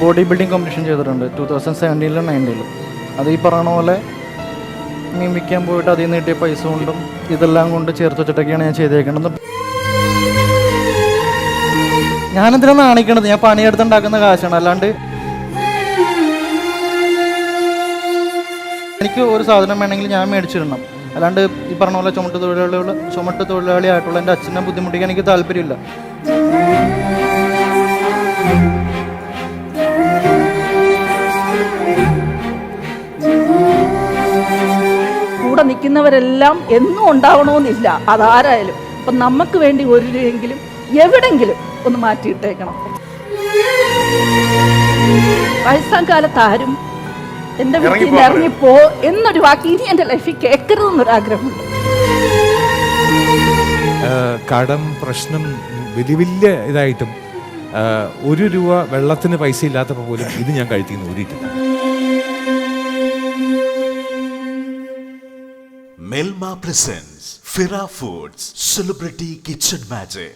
Body building competition ചെയ്തിട്ടുണ്ട് two thousand സെവന്റീനിലും നയന്റീനിലും അത് ഈ പറയണ പോലെ മീൻ വിൽക്കാൻ പോയിട്ട് അതിൽ നിന്ന് കിട്ടിയ പൈസ കൊണ്ടും ഇതെല്ലാം കൊണ്ട് ചേർത്ത് വെച്ചിട്ടൊക്കെയാണ് ഞാൻ ചെയ്തേക്കുന്നത് ഞാനെന്തിനാ നാണിക്കണത്? ഞാൻ പണിയെടുത്തുണ്ടാക്കുന്ന കാശാണ്. അല്ലാണ്ട് എനിക്ക് ഒരു സാധനം വേണമെങ്കിൽ ഞാൻ മേടിച്ചിടണം. അല്ലാണ്ട് ഈ പറഞ്ഞ പോലെ ചുമട്ട് തൊഴിലാളികൾ ചുമട്ട് തൊഴിലാളിയായിട്ടുള്ള എന്റെ അച്ഛനെ ബുദ്ധിമുട്ടിക്കാൻ എനിക്ക് താല്പര്യമില്ല. നിൽക്കുന്നവരെല്ലാം എന്നും ഉണ്ടാവണമെന്നില്ല. അതാരായാലും. അപ്പം നമുക്ക് വേണ്ടി ഒരു രൂപയെങ്കിലും എവിടെങ്കിലും ഒന്ന് മാറ്റിയിട്ടേക്കണം. വയസ്സാം കാലത്ത് ആരും എന്റെ വീട്ടിൽ നിന്ന് ഇറങ്ങിപ്പോ എന്നൊരു വാക്ക് ഇനി എന്റെ ലൈഫിൽ കേൾക്കരുതെന്നൊരാഗ്രഹമുണ്ട്. ആഗ്രഹമുണ്ട് കടം പ്രശ്നം വലിയ വലിയ ഇതായിട്ടും ഒരു രൂപ വെള്ളത്തിന് പൈസ ഇല്ലാത്തപ്പോൾ പോലും ഇത് ഞാൻ കഴുത്തിന്ന് ഊരിയിട്ടില്ല. Melma presents Fira Foods Celebrity Kitchen Magic.